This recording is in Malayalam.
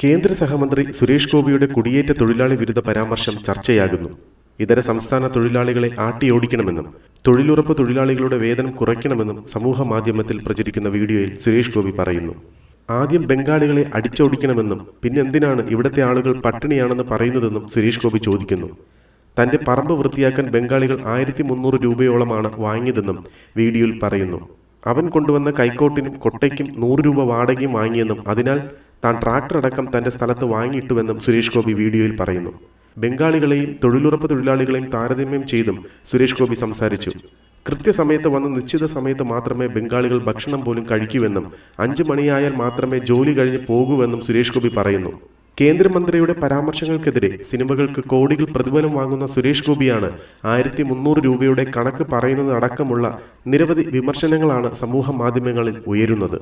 കേന്ദ്ര സഹമന്ത്രി സുരേഷ് ഗോപിയുടെ കുടിയേറ്റ തൊഴിലാളി വിരുദ്ധ പരാമർശം ചർച്ചയാകുന്നു. ഇതര സംസ്ഥാന തൊഴിലാളികളെ ആട്ടിയോടിക്കണമെന്നും തൊഴിലുറപ്പ് തൊഴിലാളികളുടെ വേതനം കുറയ്ക്കണമെന്നും സമൂഹ മാധ്യമത്തിൽ പ്രചരിക്കുന്ന വീഡിയോയിൽ സുരേഷ് ഗോപി പറയുന്നു. ആദ്യം ബംഗാളികളെ അടിച്ചോടിക്കണമെന്നും പിന്നെന്തിനാണ് ഇവിടുത്തെ ആളുകൾ പട്ടിണിയാണെന്ന് പറയുന്നതെന്നും സുരേഷ് ഗോപി ചോദിക്കുന്നു. തന്റെ പറമ്പ് വൃത്തിയാക്കാൻ ബംഗാളികൾ ആയിരത്തി മുന്നൂറ് രൂപയോളമാണ് വാങ്ങിയതെന്നും വീഡിയോയിൽ പറയുന്നു. അവൻ കൊണ്ടുവന്ന കൈക്കോട്ടിനും കൊട്ടയ്ക്കും നൂറ് രൂപ വാടകയും വാങ്ങിയെന്നും അതിനാൽ താൻ ട്രാക്ടർ അടക്കം തന്റെ സ്ഥലത്ത് വാങ്ങിയിട്ടുവെന്നും സുരേഷ് ഗോപി വീഡിയോയിൽ പറയുന്നു. ബംഗാളികളെയും തൊഴിലുറപ്പ് തൊഴിലാളികളെയും താരതമ്യം ചെയ്തും സുരേഷ് ഗോപി സംസാരിച്ചു. കൃത്യസമയത്ത് വന്ന നിശ്ചിത സമയത്ത് മാത്രമേ ബംഗാളികൾ ഭക്ഷണം പോലും കഴിക്കുവെന്നും അഞ്ചു മണിയായാൽ മാത്രമേ ജോലി കഴിഞ്ഞ് പോകൂവെന്നും സുരേഷ് ഗോപി പറയുന്നു. കേന്ദ്രമന്ത്രിയുടെ പരാമർശങ്ങൾക്കെതിരെ സിനിമകൾക്ക് കോടികൾ പ്രതിഫലം വാങ്ങുന്ന സുരേഷ് ഗോപിയാണ് ആയിരത്തി മുന്നൂറ് രൂപയുടെ കണക്ക് പറയുന്നതടക്കമുള്ള നിരവധി വിമർശനങ്ങളാണ് സമൂഹ മാധ്യമങ്ങളിൽ ഉയരുന്നത്.